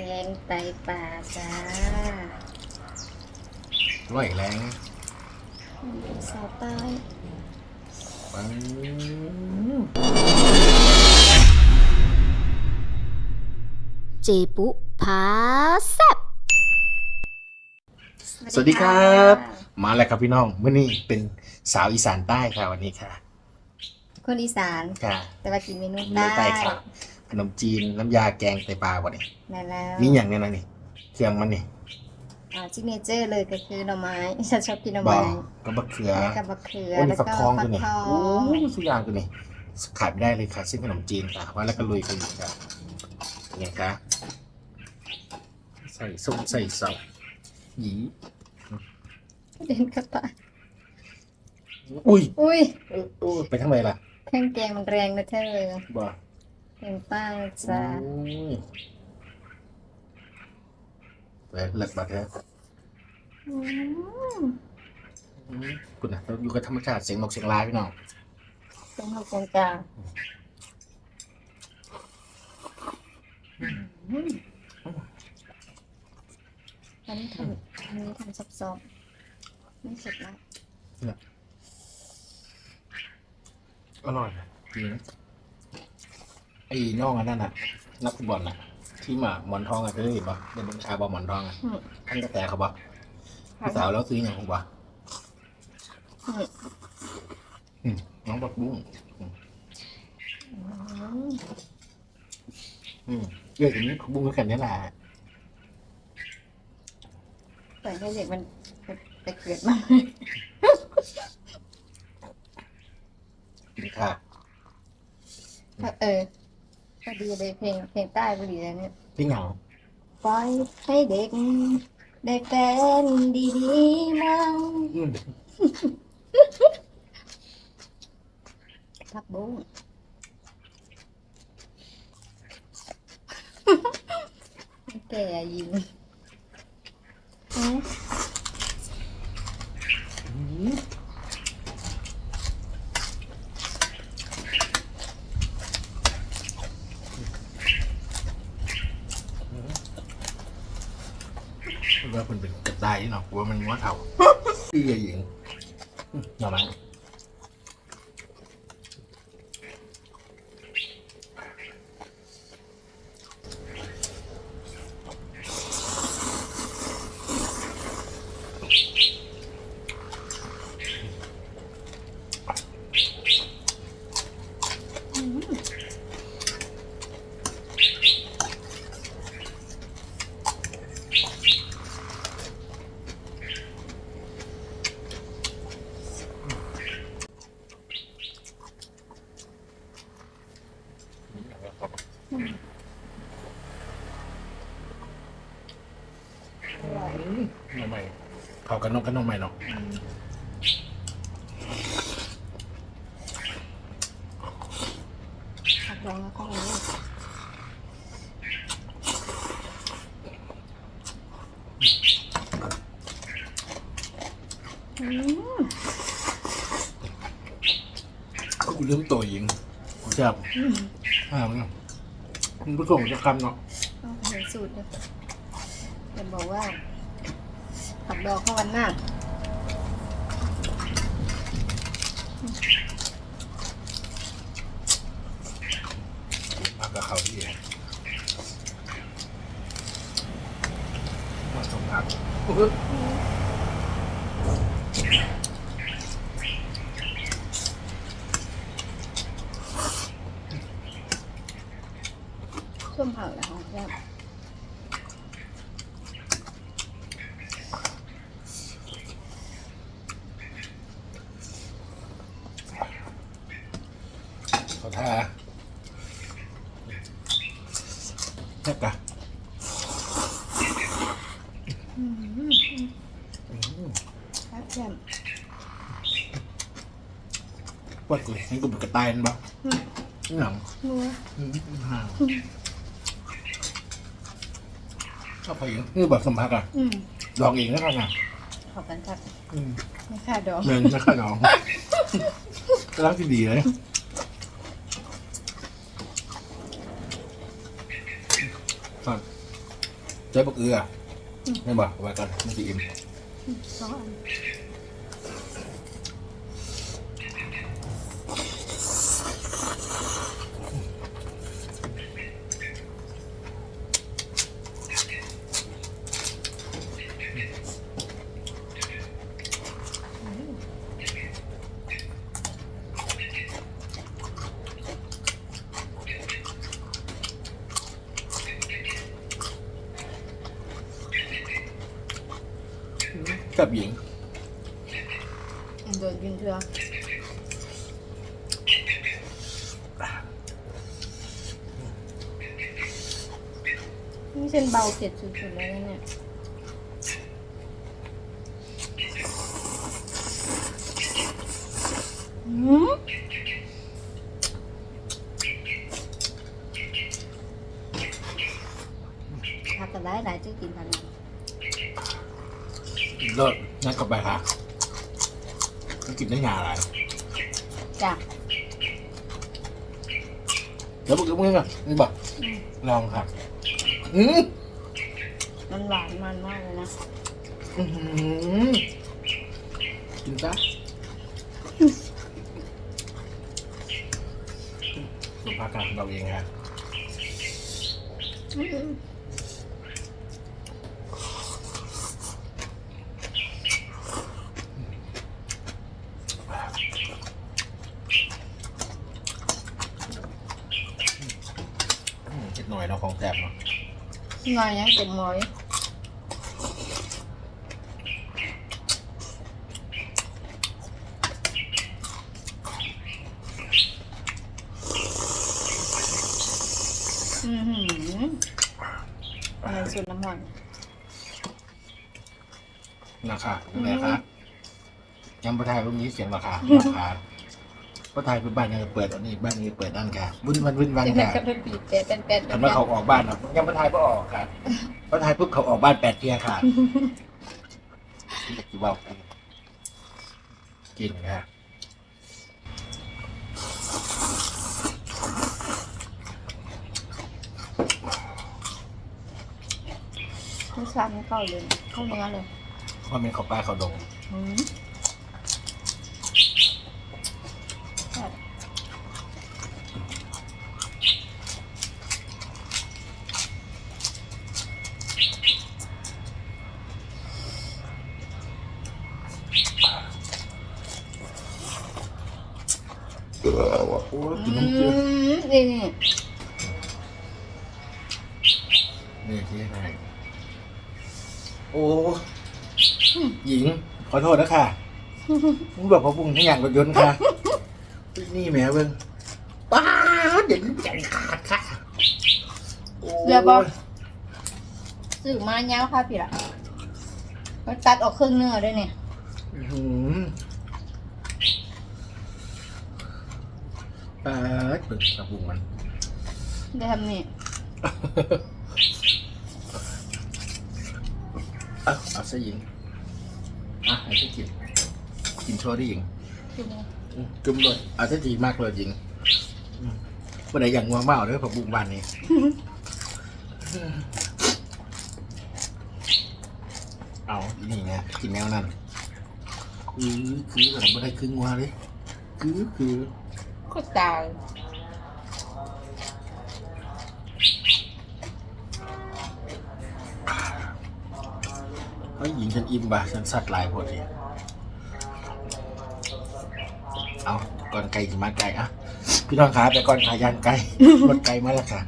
แกงไตปลาจ้าร่อยแรงสาวใต้ปังเจปุพาแซ่บสวัสดีครับ มาแล้วครับพี่น้องเมื่อนี้เป็นสาวอีสานใต้ค่ะวันนี้ค่ะ คนอีสานค่ะ แต่ว่ากินเมนูเนื้อใต้ใต้ค่ะ ขนมจีนน้ำยาแกงไตปลาวันนี้นั่นแล้วมีอย่างเนี้ยนะนี่เครื่องมันนี่อ่าซิกเนเจอร์เลยก็คือหน่อไม้ฉันชอบกินหน่อบอไม้กก็บะเขือกับมะเขือโอ้แล้นี่วฟัก็กทองฟัตัวกนี้ทอโอ้งทุกอย่างตัวนี้ขาดไม่ได้เลยค่ะซึ่งขนมจีนค่ะว่าแล้วก็ลุยกันอยู่ค่ะยังไงคะใส่ส้มใส่ซอสหยีเดินเข้าไปอุ้ยอุ้ยเออเออไปทางไหนล่ะ เครื่องแกงมันแรงนะเธอบ่ เป็นป้าจ้าเลิศเลิศบัดแล้วอืมคุณนะเราอยู่กับธรรมชาติเสียงนกเสียงลายพี่น้องเป็นหกกงกลางอืมอันนี้ทำอันนี้ทำซอบๆไม่เสร็จแล้วอร่อยจริงนะ ไอ้น้องอันนั้นน่ะ นักฟุตบอลน่ะ ที่มาหมอนทองอะเคยเห็นปะเป็นบัญชาบอลหมอนทองอะอืม ท่านกระแตเขาปะพี่สาวแล้วซื้ออย่างผมปะอืม อืมน้องบักบุ้งอืมอืมเรื่องนี้บุ้งก็แค่นี้แหละแต่ให้เด็กมันไปเกิดมากินค่ะเออ พอดีเลยเพลงเพลงใต้พอดีเลยเนี่ยพี่เหงาปล่อยให้เด็ก ได้แฟนดีๆมั่งอืมพักบุ้งแก่ยิงเอ๊ะ ว่ามันเป็นกระต่ายเนาะกลัวมันม้วนเท่าพี่หญิงอืมหน่อไม้ อร่อย หน่อไม้เขา กันนกกันนกใหม่เนาะผักดองแล้วก็อันนี้อืมกูลืมตัวหญิงกูจับอืมอ่ามันมันผสมจะคำเนาะเอาเห็นสูตรเลยเห็นบอกว่า ผักดองข้าววันหน้ามากับเขาที่มาสมผักอุ๊ย ส้มผักแล้วครับ เขา ท่าแซ่บกะอืมอืมครับแจ่มว่ากูนี่กูเป็นกระต่ายนั่นปะนี่หนังนัวอืมห่างชอบพอยิงนี่แบบสมผักอะอืมลองเองแล้วกันอะขอบคุณครับอืมไม่ค่าดองเงินไม่ค่าน้องกำลังที่ดีเลย ก่อนใจ๊บักเอือไม่บอกไว้ก่อนไม่สิอิ่มสองอัน กับหญิง โดนกินเถื่อนี่เส้นเบาเผ็ดสุดๆเลยนะเนี่ย อืมถ้าก็ได้หลายจะกินพันนั้น เลิศนั่นกลับไปค่ะก็กินได้งาอะไรจ้ะเดี๋ยวบักเอือมึงอะนี่บอกอืมลองค่ะอืมมันหวานมันมากเลยนะอื้อหือกินซะสุภาพการเราเองค่ะอืม อืมเจ็ดหน่อยเนาะของแซ่บเนาะ งานยังเป็นหมอยอือหือในสุดน้ำมันนะคะเป็นไงคะยังประทายรุ่นนี้เสียงราคาราคา ประทายเป็นบ้านยังเปิดอันนี้บ้านนี้เปิดนั่นค่ะวุ่นวันวุ่นวันจะเป็นค่ะจะเป็นปีกเป็ดเป็นเป็ดเห็นว่าเขาออกบ้านเนาะยังประทายก็ออกค่ะประทายปุ๊บเขาออกบ้านแปดเทียค่ะจะกี่ว่ากินค่ะไม่ชาไม่เข้าเลยเข้าเนื้อเลยเพราะเป็นเขาป้าเขาดง โอ้ยกินน้ำเกลือมนี่นี่นี่ที่ไหนโอ้หญิง ขอโทษนะค่ะมึงบอกพอบุ้งทั้งอย่างรถยนต์ค่ะ นี่แหมเบิ้งป้าเดี๋ยวนี้ใจขาดค่ะโอ้ยซื้อมาเนี้ยค่ะพี่ละมันตัดออกครึ่งเนื้อด้วยเนี่ย อื้อหือป้าดเปิดกระบุงมันได้ทำนี่เอาเอาซะหญิงอะให้ฉันกินกินโชว์ดิหญิงคือมันอืมจุ่มเลยเอาซะดีมากเลยหญิงอืมเมื่อไหร่อย่างงัวเมาเด้อผักบุ้งบ้านนี้เอาอีนี่ไงกินแนวนั้นคือคือแต่ไม่ได้ครึ่งงัวเลยคือคือ ก็ตายเฮ้ยหญิงฉันอิ่มบ่ะฉันสัตว์หลายพอดีเอาก่อนไก่จะมาไก่อะพี่น้องขาแต่ก่อนขายย่างไก่รถไก่มาแล้วค่ะ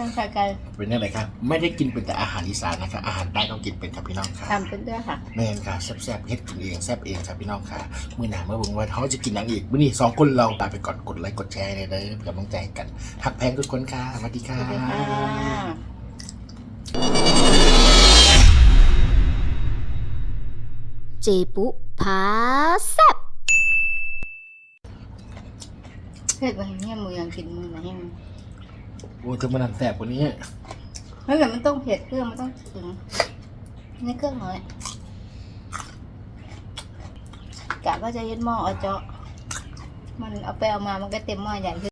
ยังไก่ไก่เป็นยังไงครับไม่ได้กินเป็นแต่อาหารอีสานนะครับอาหารใต้ต้องกินเป็นครับพี่น้องค่ะทำเป็นด้วยค่ะแม่นค่ะแซ่บๆเฮ็ดกินเองแซ่บเองครับพี่น้องค่ะมื้อหน้าเมื่อบุงว่าเขาจะกินหนังอีกมื้อนี้สองคนเราตามไปก่อนกดไลค์กดแชร์เลยเด้อเป็นกำลังใจกันหักแพงทุกคนค่ะสวัสดีค่ะสวัสดีค่ะเจปุพาแซบเผ็ดไปเงี้ยมือยังกินมือนะเงี้ย โอ้เจอมันนั่นแสบกว่านี้ไม่แต่มันต้องเผ็ดเครื่องมันต้องถึงนี่เครื่องน้อยกะว่าจะยึดหม้อเอาเจาะมันเอาไปเอามามันก็เต็มหม้อใหญ่